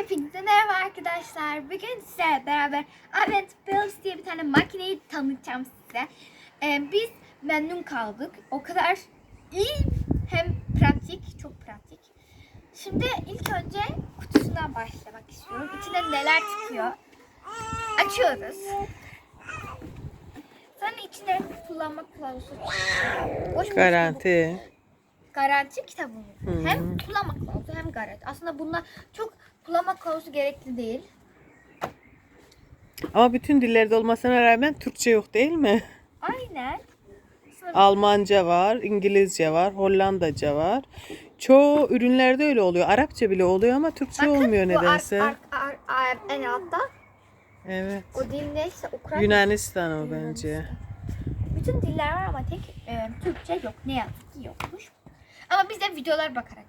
Hepinize merhaba arkadaşlar. Bugün size beraber Advent Bills diye bir tane makineyi tanıtacağım size. Ee, biz memnun kaldık. O kadar iyi hem pratik, çok pratik. Şimdi ilk önce kutusundan başlamak istiyorum. İçinde neler çıkıyor? Açıyoruz. Sonra içinde kullanma kılavuzu çıkıyor. Garanti. garanti kitabımız. Hı. Hem kullanma kılavuzu hem garanti. Aslında bunlar çok kullanma kılavuzu gerekli değil. Ama bütün dillerde olmasına rağmen Türkçe yok değil mi? Aynen. Almanca var, İngilizce var, Hollandaca var. Çoğu ürünlerde öyle oluyor. Arapça bile oluyor ama Türkçe bakın, olmuyor bu ar- nedense. ar- ar- ar- en altta Evet. o dil neyse Ukrayna. Yunanistan o bence. Bütün diller var ama tek e, Türkçe yok. Ne yazık ki yokmuş. Ama biz de videolar bakarak.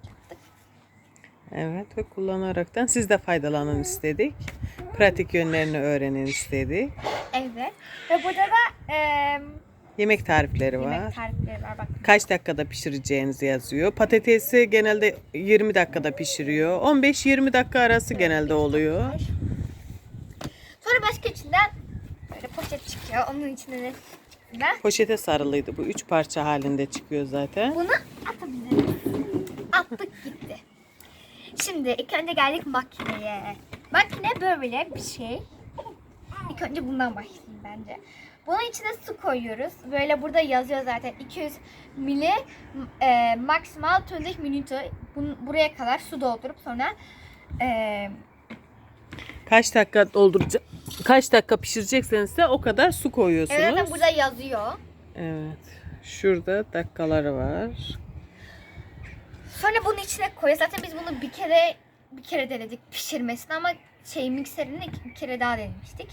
Evet ve kullanaraktan siz de faydalanın istedik. Pratik yönlerini öğrenin istedik. Evet. Ve burada da e, Yemek tarifleri var. yemek tarifleri var. Bak. Kaç dakikada pişireceğinizi yazıyor. Patatesi genelde 20 dakikada pişiriyor. 15-20 dakika arası genelde oluyor. Sonra başka içinden böyle poşet çıkıyor. Onun içinde ne? Ne? Poşete sarılıydı bu. Üç parça halinde çıkıyor zaten. Bunu atabiliriz. Attık gitti. Şimdi ilk önce geldik makineye. Makine böyle bir şey. İlk önce bundan başlayayım bence. Bunun içine su koyuyoruz. Böyle burada yazıyor zaten 200 mili e, maksimal 20 minütü. Bunu, buraya kadar su doldurup sonra e, Kaç dakika dolduracak? Kaç dakika pişirecekseniz de o kadar su koyuyorsunuz. evet, zaten burada yazıyor. Evet. Şurada dakikaları var. Sonra bunun içine koyuyor. Zaten biz bunu bir kere bir kere denedik pişirmesini ama şey mikserini bir kere daha denemiştik.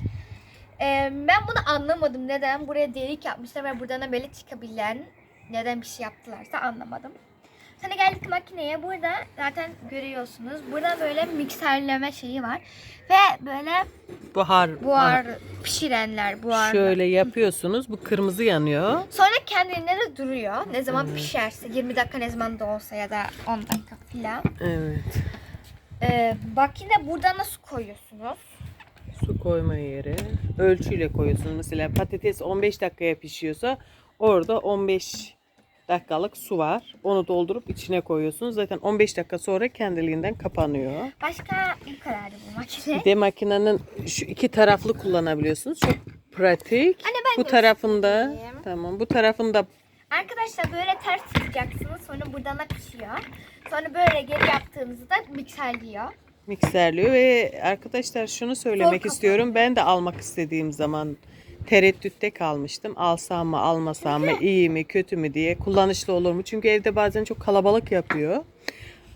Ee, ben bunu anlamadım. Neden buraya delik yapmışlar ve buradan da böyle çıkabilen neden bir şey yaptılarsa anlamadım. Sonra geldik makineye. Burada zaten görüyorsunuz. Burada böyle mikserleme şeyi var. Ve böyle Buhar. buhar pişirenler buhar. Şöyle yapıyorsunuz. Bu kırmızı yanıyor. Sonra kendine duruyor. Ne zaman pişerse 20 dakika ne zaman da olsa ya da 10 dakika filan. Evet. Ee, bak yine buradan nasıl koyuyorsunuz? Su koyma yeri. Ölçüyle koyuyorsunuz. Mesela patates 15 dakikaya pişiyorsa orada 15 dakikalık su var. Onu doldurup içine koyuyorsunuz. Zaten 15 dakika sonra kendiliğinden kapanıyor. Başka bu kadardı bu makine. Bir de makinenin şu iki taraflı kullanabiliyorsunuz. Çok pratik. Anne ben bu tarafında göstereyim. tamam. Bu tarafında Arkadaşlar böyle ters tutacaksınız. Sonra buradan da pişiyor. Sonra böyle geri yaptığınızda mikserliyor. mikserliyor ve arkadaşlar şunu söylemek Zor istiyorum. Ben de almak istediğim zaman tereddütte kalmıştım. Alsam mı, almasam mı, iyi mi, kötü mü diye, kullanışlı olur mu? Çünkü evde bazen çok kalabalık yapıyor.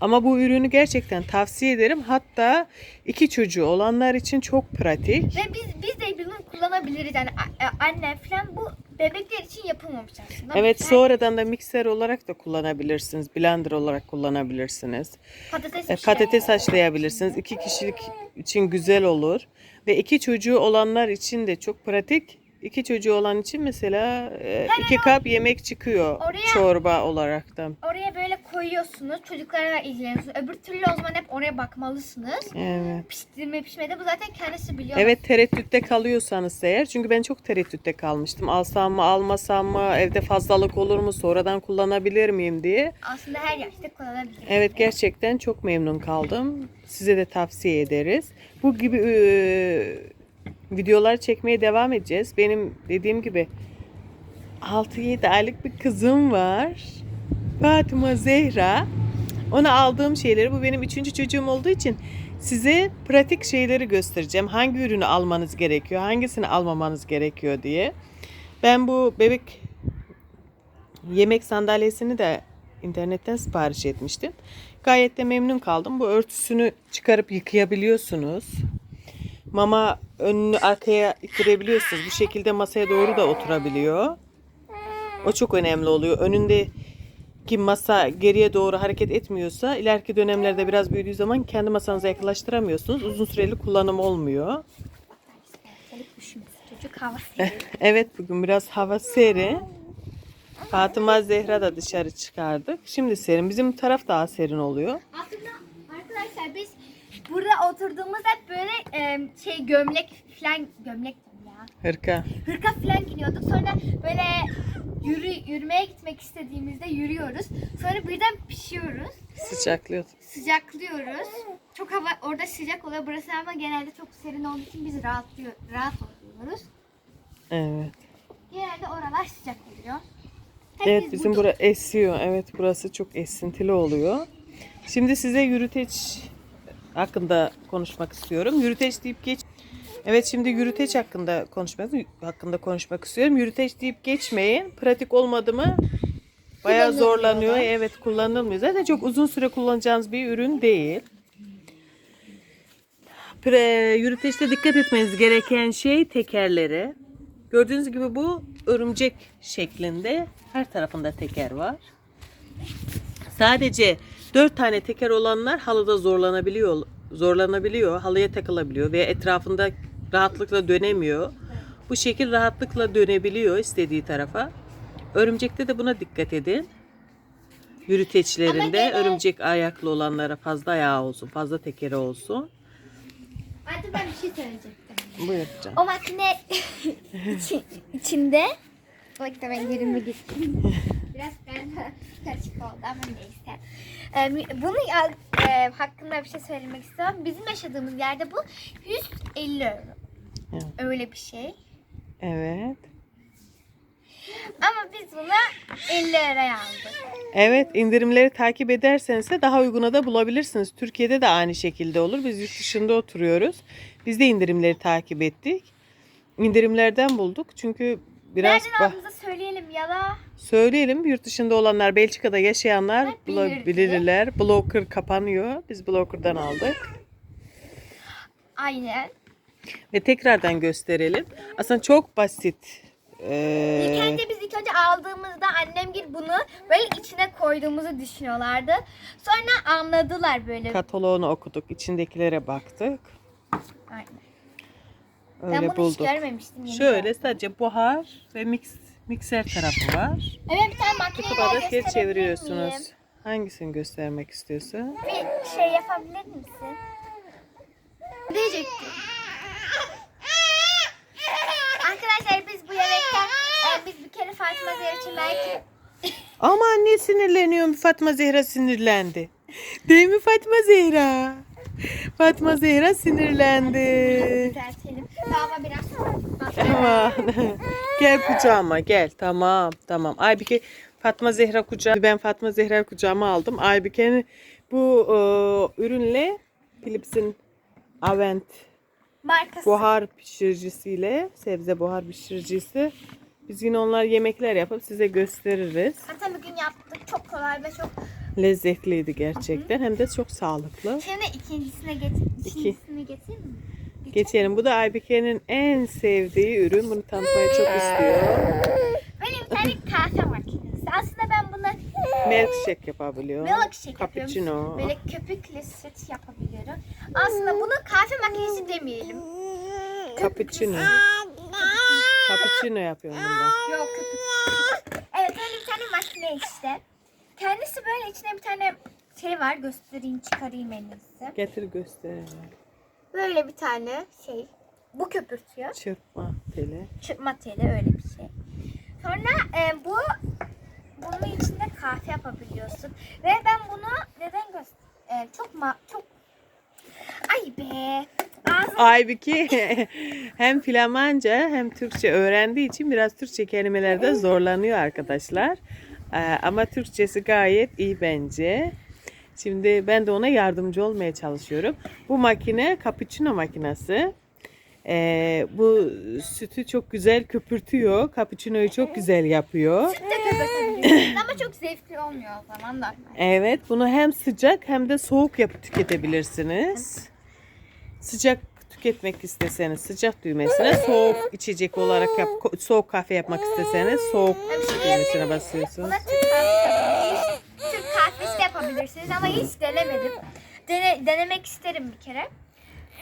Ama bu ürünü gerçekten tavsiye ederim. Hatta iki çocuğu olanlar için çok pratik. Ve biz biz de bunu kullanabiliriz. Yani a- anne falan bu bebekler için yapılmamış aslında. Evet Mikser- sonradan da mikser olarak da kullanabilirsiniz. Blender olarak kullanabilirsiniz. patates, E, Patates haşlayabilirsiniz. İki kişilik için güzel olur. Ve iki çocuğu olanlar için de çok pratik. İki çocuğu olan için mesela e, iki kap yemek çıkıyor Oraya- çorba olarak da. Oraya böyle koyuyorsunuz. Çocuklarla ilgileniyorsunuz. Öbür türlü o zaman hep oraya bakmalısınız. Evet. Piştirme pişmede bu zaten kendisi biliyor. Evet tereddütte kalıyorsanız eğer çünkü ben çok tereddütte kalmıştım. Alsam mı almasam mı evde fazlalık olur mu sonradan kullanabilir miyim diye. Aslında her yaşta kullanabilir. Evet gerçekten çok memnun kaldım. Size de tavsiye ederiz. Bu gibi e, videolar çekmeye devam edeceğiz. Benim dediğim gibi 6-7 aylık bir kızım var. Fatıma Zehra. Ona aldığım şeyleri bu benim üçüncü çocuğum olduğu için size pratik şeyleri göstereceğim. Hangi ürünü almanız gerekiyor, hangisini almamanız gerekiyor diye. Ben bu bebek yemek sandalyesini de internetten sipariş etmiştim. Gayet de memnun kaldım. Bu örtüsünü çıkarıp yıkayabiliyorsunuz. Mama önünü arkaya ittirebiliyorsunuz. Bu şekilde masaya doğru da oturabiliyor. O çok önemli oluyor. Önündeki masa geriye doğru hareket etmiyorsa ileriki dönemlerde biraz büyüdüğü zaman kendi masanıza yaklaştıramıyorsunuz. Uzun süreli kullanım olmuyor. Evet bugün biraz hava serin. Fatıma Zehra da dışarı çıkardık. Şimdi serin. Bizim taraf daha serin oluyor. Arkadaşlar biz burada oturduğumuz hep böyle e, şey gömlek falan gömlek ya. Hırka. Hırka falan giyiyorduk. Sonra böyle yürü, yürümeye gitmek istediğimizde yürüyoruz. Sonra birden pişiyoruz. Sıcaklıyor. Sıcaklıyoruz. Çok hava orada sıcak oluyor. Burası ama genelde çok serin olduğu için biz rahatlıyor, rahat oluyoruz. Evet. Genelde oralar sıcak oluyor. Hep Evet biz bizim burada- bura esiyor. Evet burası çok esintili oluyor. Şimdi size yürüteç hakkında konuşmak istiyorum. Yürüteç deyip geç. Evet şimdi yürüteç hakkında konuşmak hakkında konuşmak istiyorum. Yürüteç deyip geçmeyin. Pratik olmadı mı bayağı zorlanıyor. Evet kullanılmıyor. Zaten çok uzun süre kullanacağınız bir ürün değil. Pre, yürüteçte dikkat etmeniz gereken şey tekerleri. Gördüğünüz gibi bu örümcek şeklinde her tarafında teker var. Sadece dört tane teker olanlar halıda zorlanabiliyor, zorlanabiliyor, halıya takılabiliyor ve etrafında rahatlıkla dönemiyor. Bu şekil rahatlıkla dönebiliyor istediği tarafa. Örümcekte de buna dikkat edin. Yürüteçlerinde gene- örümcek ayaklı olanlara fazla ayağı olsun, fazla tekeri olsun. Artık ben bir şey söyleyecektim. Buyur canım. O makine içi- içinde da ben yerime gittim. Biraz ben karışık oldu ama neyse. Ee, bunu e, hakkında bir şey söylemek istiyorum. Bizim yaşadığımız yerde bu 150 euro. Evet. Öyle bir şey. Evet. Ama biz buna 50 liraya aldık. Evet indirimleri takip ederseniz de daha uyguna da bulabilirsiniz. Türkiye'de de aynı şekilde olur. Biz yurt dışında oturuyoruz. Biz de indirimleri takip ettik. İndirimlerden bulduk. Çünkü biraz Nereden aldığımızı söyleyelim ya da söyleyelim. Yurt dışında olanlar, Belçika'da yaşayanlar bilir bulabilirler. Blocker kapanıyor. Biz Blocker'dan aldık. aynen. Ve tekrardan gösterelim. Aslında çok basit. İlk Ee, önce biz ilk önce aldığımızda annem gibi bunu böyle içine koyduğumuzu düşünüyorlardı. Sonra anladılar böyle. kataloğunu okuduk. içindekilere baktık. Aynen. Öyle ben bunu bulduk. hiç görmemiştim. yeni Şöyle gördüm. sadece buhar ve mix, mikser tarafı var. Evet bir tane Bu makineyi kadar da geç gösterebilir çeviriyorsunuz. miyim? Hangisini göstermek istiyorsun? Bir şey yapabilir misin? Diyecektim. Arkadaşlar biz bu yemekten e, biz bir kere Fatma Zehra için belki Ama anne sinirleniyorum. Fatma Zehra sinirlendi. Değil mi Fatma Zehra? Fatma Zehra sinirlendi. Biraz Tamam. gel kucağıma gel. Tamam tamam. Aybike Fatma Zehra kucağı. Ben Fatma Zehra kucağıma aldım. Aybike'nin bu e, ürünle Philips'in Avent markası. buhar pişiricisiyle sebze buhar pişiricisi biz yine onlar yemekler yapıp size gösteririz. Zaten bugün yaptık. Çok kolay ve çok. Lezzetliydi gerçekten hem de çok sağlıklı. Şimdi ikincisine getir. İki. İkincisine mi? Geçelim. Bu da Aybike'nin en sevdiği ürün. Bunu tanıtmayı çok istiyor. Böyle bir tane kahve makinesi. Aslında ben bunu Milkshake yapabiliyor. milkshake Cappuccino. yapıyorum. Böyle köpüklü süt yapabiliyorum. Aslında bunu kahve makinesi demeyelim. Cappuccino. Cappuccino yapıyorum bunda. Yok köpük. Evet öyle bir tane makine işte. Kendisi böyle içine bir tane şey var. Göstereyim çıkarayım en iyisi. Getir gösterelim. Böyle bir tane şey. Bu köpürtüyor. Çırpma teli. Çırpma teli öyle bir şey. Sonra e, bu bunun içinde kahve yapabiliyorsun. Ve ben bunu neden göster e, çok ma çok Ay be. Ağzım Aybike hem Flamanca hem Türkçe öğrendiği için biraz Türkçe kelimelerde zorlanıyor arkadaşlar. Ee, Ama Türkçesi gayet iyi bence. Şimdi ben de ona yardımcı olmaya çalışıyorum. Bu makine cappuccino makinesi. Ee, bu sütü çok güzel köpürtüyor. Cappuccino'yu çok güzel yapıyor. süt de köpürtebiliyorsun ama çok zevkli olmuyor o zaman da. Evet, bunu hem sıcak hem de soğuk yapıp tüketebilirsiniz. Sıcak tüketmek isteseniz sıcak düğmesine, soğuk içecek olarak yap, soğuk kahve yapmak isteseniz soğuk düğmesine basıyorsunuz. Buna Türk kahvesi, Türk kahvesi de yapabilirsiniz ama hiç denemedim. Dene, denemek isterim bir kere.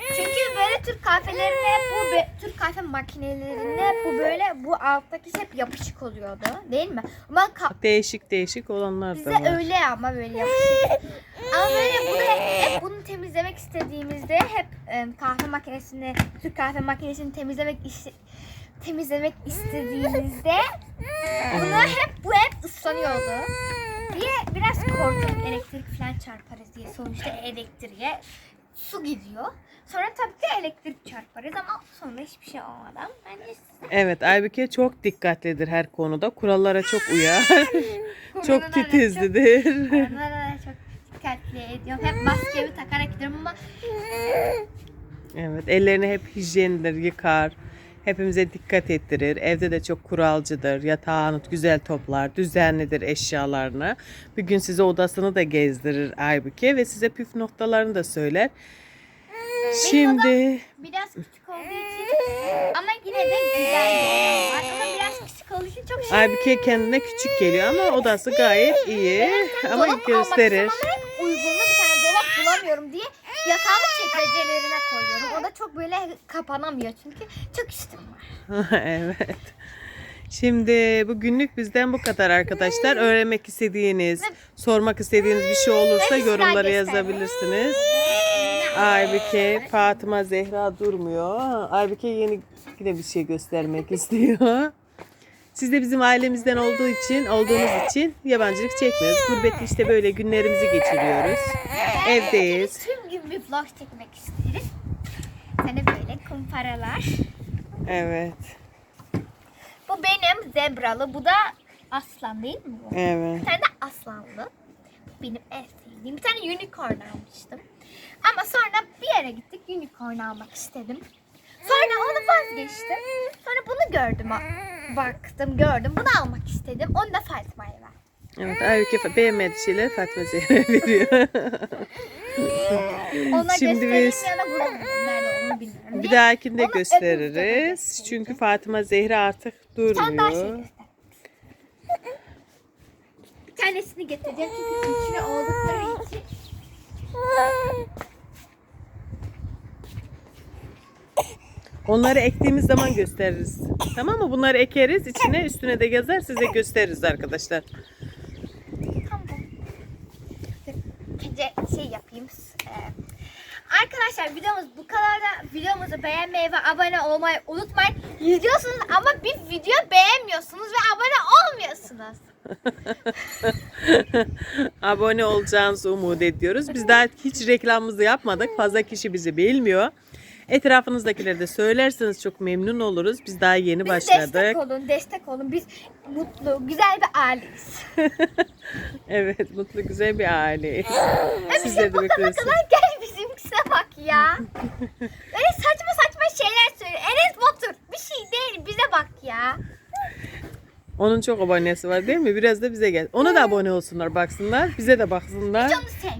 Çünkü böyle Türk kahvelerinde bu be- Türk kahve makinelerinde bu böyle bu alttaki hep yapışık oluyordu. Değil mi? Ama ka- Değişik değişik olanlar da var. öyle ama böyle yapışık. ama böyle bunu hep, hep bunu temizlemek istediğimizde hep e, kahve makinesini, Türk kahve makinesini temizlemek is- temizlemek istediğimizde bunu hep bu hep ıslanıyordu. Elektrik falan çarparız diye. Sonuçta elektriğe su gidiyor. Sonra tabii ki elektrik çarparız ama sonra hiçbir şey olmadan bence Evet Aybüke çok dikkatlidir her konuda. Kurallara çok uyar. çok Kurallara titizlidir. Onlara çok dikkatli ediyorum. Hep maskemi takarak gidiyorum ama Evet ellerini hep hijyendir, yıkar. Hepimize dikkat ettirir. Evde de çok kuralcıdır. Yatağını güzel toplar, düzenlidir eşyalarını. Bir gün size odasını da gezdirir Aybüke ve size püf noktalarını da söyler. Şimdi biraz küçük olduğu için ama yine de güzel. Ama biraz küçük olduğu için çok şey. Aybüke kendine küçük geliyor ama odası gayet iyi. Ama Dolap almak gösterir. istiyorum ama hep uygunlu bir tane dolap bulamıyorum diye yatağımı çekmecelerine koyuyorum. O da çok böyle kapanamıyor çünkü çok işim var. evet. Şimdi bugünlük bizden bu kadar arkadaşlar. Öğrenmek istediğiniz, sormak istediğiniz bir şey olursa yorumlara yazabilirsiniz. Aybüke, Fatıma, Zehra durmuyor. Aybüke yeni yine bir şey göstermek istiyor. Siz de bizim ailemizden olduğu için, olduğunuz için yabancılık çekmiyoruz. Gurbette işte böyle günlerimizi geçiriyoruz. Evdeyiz. Bir vlog çekmek isteriz. Sana böyle kumparalar. Evet. Bu benim zebralı. Bu da aslan değil mi bu? Evet. Bir tane de aslanlı. Bu benim en sevdiğim. Bir tane unicorn almıştım. Ama sonra bir yere gittik. Unicorn almak istedim. Sonra onu vazgeçtim. Sonra bunu gördüm. Baktım gördüm. Bunu almak istedim. Onu da Fatma'ya verdim. Evet, Aybüke beğenmediği şeyleri Fatma Zehra veriyor. Ona Şimdi biz- ya da bunu nerede onu bilmiyorum. Bir dahakinde öbür videoda gösteririz. Çünkü Fatıma Zehra artık daha şey durmuyor. göster. Bir tanesini getireceğim çünkü içine oldukları için. Onları ektiğimiz zaman gösteririz. Tamam mı? Bunları ekeriz. içine üstüne de yazar size gösteririz arkadaşlar. Tamam. Önce şey yapayım. Ee, arkadaşlar videomuz bu kadar da videomuzu beğenmeyi ve abone olmayı unutmayın. İzliyorsunuz ama bir video beğenmiyorsunuz ve abone olmuyorsunuz. Abone olacağınızı umut ediyoruz. Biz daha hiç reklamımızı yapmadık. Fazla kişi bizi bilmiyor. Etrafınızdakileri de söylerseniz çok memnun oluruz. Biz daha yeni Biz başladık. destek olun, destek olun. Biz mutlu, güzel bir aileyiz. Evet, mutlu güzel bir aileyiz. Sizleri de bakana bekliyoruz. kadar gel bizimkisine bak ya. Böyle saçma saçma şeyler söylüyor. Enes Batur bir şey değil bize bak ya. Onun çok abonesi var değil mi? Biraz da bize gel. Ona da abone olsunlar, baksınlar. Bize de baksınlar.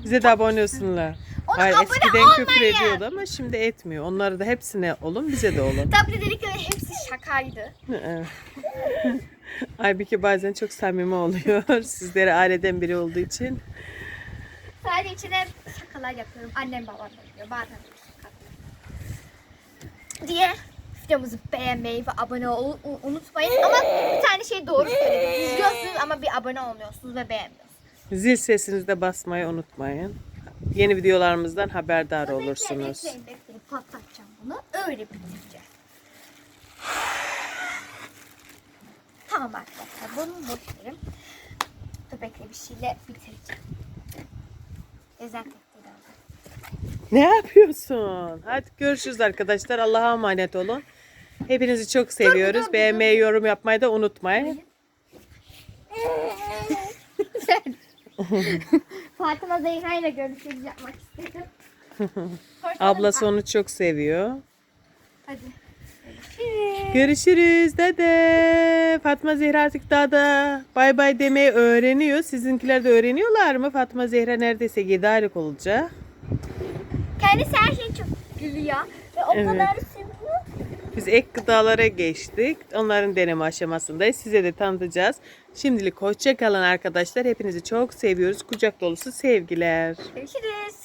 Bize de abone olsunlar. Hayır eskiden küfür ediyordu ama şimdi etmiyor. Onları da hepsine olun, bize de olun. Tabii dedikleri hepsi şakaydı. Evet. Aybüke bazen çok samimi oluyor. Sizlere aileden biri olduğu için. Sadece içine şakalar yapıyorum. Annem babam da biliyor. Bazen de. Diye videomuzu beğenmeyi ve abone ol unutmayın. Ama bir tane şey doğru söyledim. İzliyorsunuz ama bir abone olmuyorsunuz ve beğenmiyorsunuz. Zil sesinizi de basmayı unutmayın. Yeni videolarımızdan haberdar olursunuz. Bekleyin patlatacağım bunu. Öyle bitireceğim. Tamam arkadaşlar bunu bitirelim. Dur bekle bir şeyle bitireceğim. Ne yapıyorsun? Hadi görüşürüz arkadaşlar. Allah'a emanet olun. Hepinizi çok seviyoruz. dur. Beğenmeyi, yorum yapmayı da unutmayın. Fatıma Zehra ile görüşürüz yapmak istedim. Ablası onu çok seviyor. Hadi. Görüşürüz. Görüşürüz dede. Fatma Zehra artık daha da bay bay demeyi öğreniyor. Sizinkiler de öğreniyorlar mı? Fatma Zehra neredeyse 7 aylık olacak. Kendisi her şeyi çok gülüyor. Ve o Evet. kadar. Biz ek gıdalara geçtik. Onların deneme aşamasındayız. Size de tanıtacağız. Şimdilik hoşça kalın arkadaşlar. Hepinizi çok seviyoruz. Kucak dolusu sevgiler. Görüşürüz.